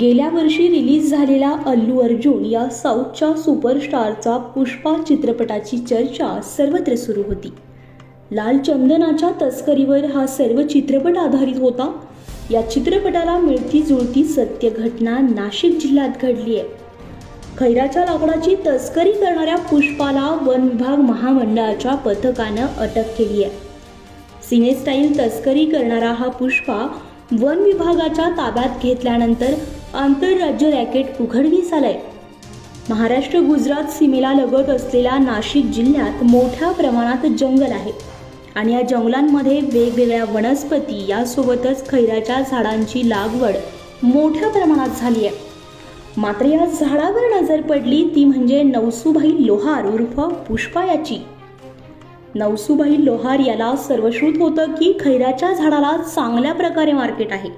गेल्या वर्षी रिलीज झालेला अल्लू अर्जुन या साऊथच्या सुपरस्टारचा पुष्पा चित्रपटाची चर्चा सर्वत्र सुरू होती. लाल चंदनाच्या तस्करीवर हा सर्व चित्रपट आधारित होता. या चित्रपटाला मिळती जुळती सत्य घटना नाशिक जिल्ह्यात घडली आहे. खैराच्या लाकडाची तस्करी करणाऱ्या पुष्पाला वन विभाग महामंडळाच्या पथकानं अटक केली आहे. सिनेस्टाईल तस्करी करणारा हा पुष्पा वन विभागाच्या ताब्यात घेतल्यानंतर आंतरराज्य रॅकेट उघडकीस आलंय. महाराष्ट्र गुजरात सीमेला लगत असलेल्या नाशिक जिल्ह्यात मोठ्या प्रमाणात जंगल आहे आणि या जंगलांमध्ये वेगवेगळ्या वनस्पती यासोबतच खैराच्या झाडांची लागवड मोठ्या प्रमाणात झाली आहे. मात्र या झाडावर नजर पडली ती म्हणजे नवसुभाई लोहार उर्फ पुष्पा याची नवसुभाई लोहार याला सर्वश्रुत होतं की खैराच्या झाडाला चांगल्या प्रकारे मार्केट आहे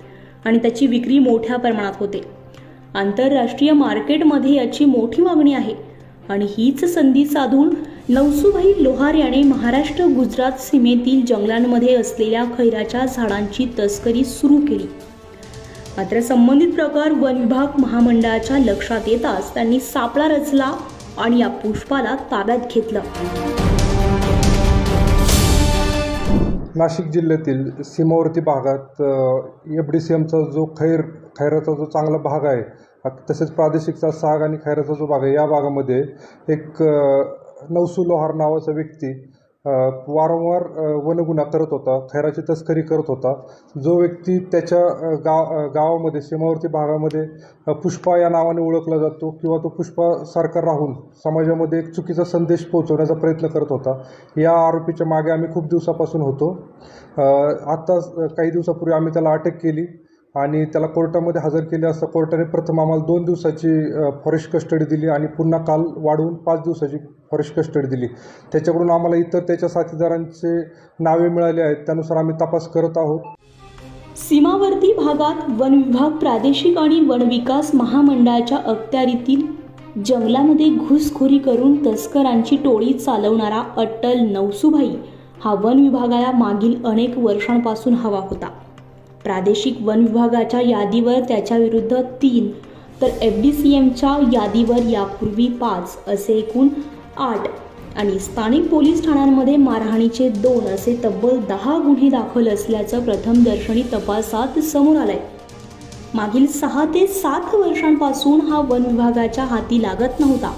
आणि त्याची विक्री मोठ्या प्रमाणात होते. आंतरराष्ट्रीय मार्केटमध्ये याची मोठी मागणी आहे आणि हीच संधी साधून नवसुभाई लोहार याने महाराष्ट्र गुजरात सीमेतील जंगलांमध्ये असलेल्या खैराच्या झाडांची तस्करी सुरू केली. मात्र संबंधित प्रकार वन विभाग महामंडळाच्या लक्षात येताच त्यांनी सापळा रचला आणि या पुष्पाला ताब्यात घेतलं. नाशिक जिल्ह्यातील सीमावर्ती भागात एफ डी सी एमचा जो खैर खैराचा जो चांगला भाग आहे तसेच प्रादेशिकचा साग आणि खैराचा जो भाग आहे या भागामध्ये एक नवसू लोहार नावाचा व्यक्ती वारंवार वनगुन्हा करत होता खैराची तस्करी करत होता. जो व्यक्ती त्याच्या गाव गावामध्ये सीमावर्ती भागामध्ये पुष्पा या नावाने ओळखला जातो किंवा तो पुष्पासारखा राहून समाजामध्ये एक चुकीचा संदेश पोहोचवण्याचा प्रयत्न करत होता या आरोपीच्या मागे आम्ही खूप दिवसापासून होतो. आत्ताच आत्ता काही दिवसापूर्वी आम्ही त्याला अटक केली. आणि त्याला कोर्टामध्ये हजर केले असता कोर्टाने प्रथम आम्हाला दोन दिवसाची फॉरेस्ट कस्टडी दिली आणि पुन्हा काल वाढवून पाच दिवसाची फॉरेस्ट कस्टडी दिली. त्याच्याकडून आम्हाला इतर त्याच्या साथीदारांचे नावे मिळाले आहेत. त्यानुसार आम्ही तपास करत आहोत. सीमावर्ती भागात वन विभाग प्रादेशिक आणि वन विकास महामंडळाच्या अखत्यारीतील जंगलामध्ये घुसखोरी करून तस्करांची टोळी चालवणारा अट्टल नवसुभाई हा वन विभागाला मागील अनेक वर्षांपासून हवा होता. प्रादेशिक वन विभागाच्या यादीवर त्याच्या विरुद्ध तीन तर एफ डी सी एमच्या यादीवर यापूर्वी पाच असे एकूण आठ आणि स्थानिक पोलीस ठाण्यांमध्ये मारहाणीचे दोन असे तब्बल दहा गुन्हे दाखल असल्याचं प्रथमदर्शनी तपासात समोर आलंय. मागील सहा ते सात वर्षांपासून हा वन विभागाच्या हाती लागत नव्हता.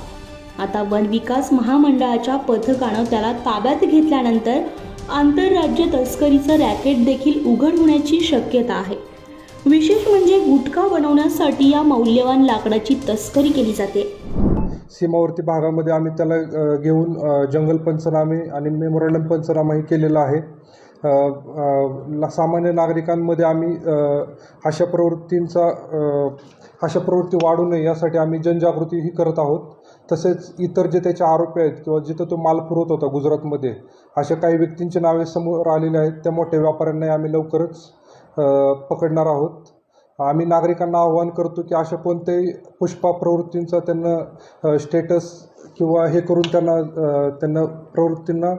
आता वन विकास महामंडळाच्या पथकानं त्याला ताब्यात घेतल्यानंतर आंतरराज्य तस्करीचं रॅकेट देखील उघड होण्याची शक्यता आहे. विशेष म्हणजे गुटखा बनवण्यासाठी या मौल्यवान लाकडाची तस्करी केली जाते. सीमावर्ती भागामध्ये आम्ही त्याला घेऊन जंगल पंचनामे आणि मेमोरंडम पंचनामाही केलेला आहे. ला- सामान्य नागरिकांमध्ये आम्ही अशा प्रवृत्तींचा अशा प्रवृत्ती वाढू नये यासाठी आम्ही जनजागृतीही करत आहोत. तसेच इतर जे त्याचे आरोपी आहेत किंवा जिथं तो माल पुरवत होता गुजरातमध्ये अशा काही व्यक्तींची नावे समोर आलेली आहेत. त्या मोठ्या व्यापाऱ्यांनाही आम्ही लवकरच पकडणार आहोत. आम्ही नागरिकांना आवाहन करतो की अशा कोणत्याही पुष्पा प्रवृत्तींचा त्यांना स्टेटस किंवा हे करून त्यांना त्यांना प्रवृत्तींना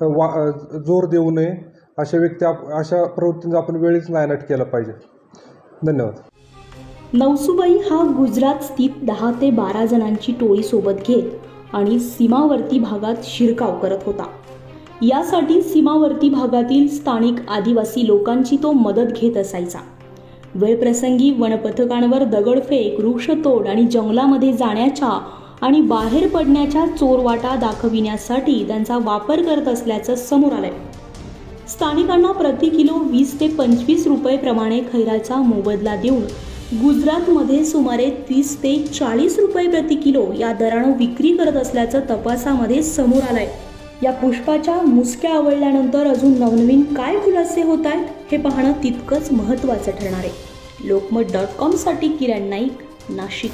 वा जोर देऊ नये. अशा व्यक्ती आप अशा प्रवृत्तींचा आपण वेळीच नायनाट केला पाहिजे. धन्यवाद. नवसुबाई हा गुजरात स्थित दहा ते बारा जणांची टोळी सोबत घेत आणि सीमावर्ती भागात शिरकाव करत होता. यासाठी सीमावर्ती भागातील स्थानिक आदिवासी लोकांची तो मदत घेत असायचा. वेळप्रसंगी वनपथकांवर दगडफेक वृक्षतोड आणि जंगलामध्ये जाण्याच्या आणि बाहेर पडण्याच्या चोरवाटा दाखविण्यासाठी त्यांचा वापर करत असल्याचं समोर आलंय. स्थानिकांना प्रति किलो वीस ते पंचवीस रुपये प्रमाणे खैराचा मोबदला देऊन गुजरातमध्ये सुमारे तीस ते चाळीस रुपये प्रति किलो या दरानं विक्री करत असल्याचं तपासामध्ये समोर आलंय. या पुष्पाच्या मुसक्या आवडल्यानंतर अजून नवनवीन काय खुलासे होत आहेत हे पाहणं तितकंच महत्त्वाचं ठरणार आहे. लोकमत डॉट कॉमसाठी किरण नाईक नाशिक.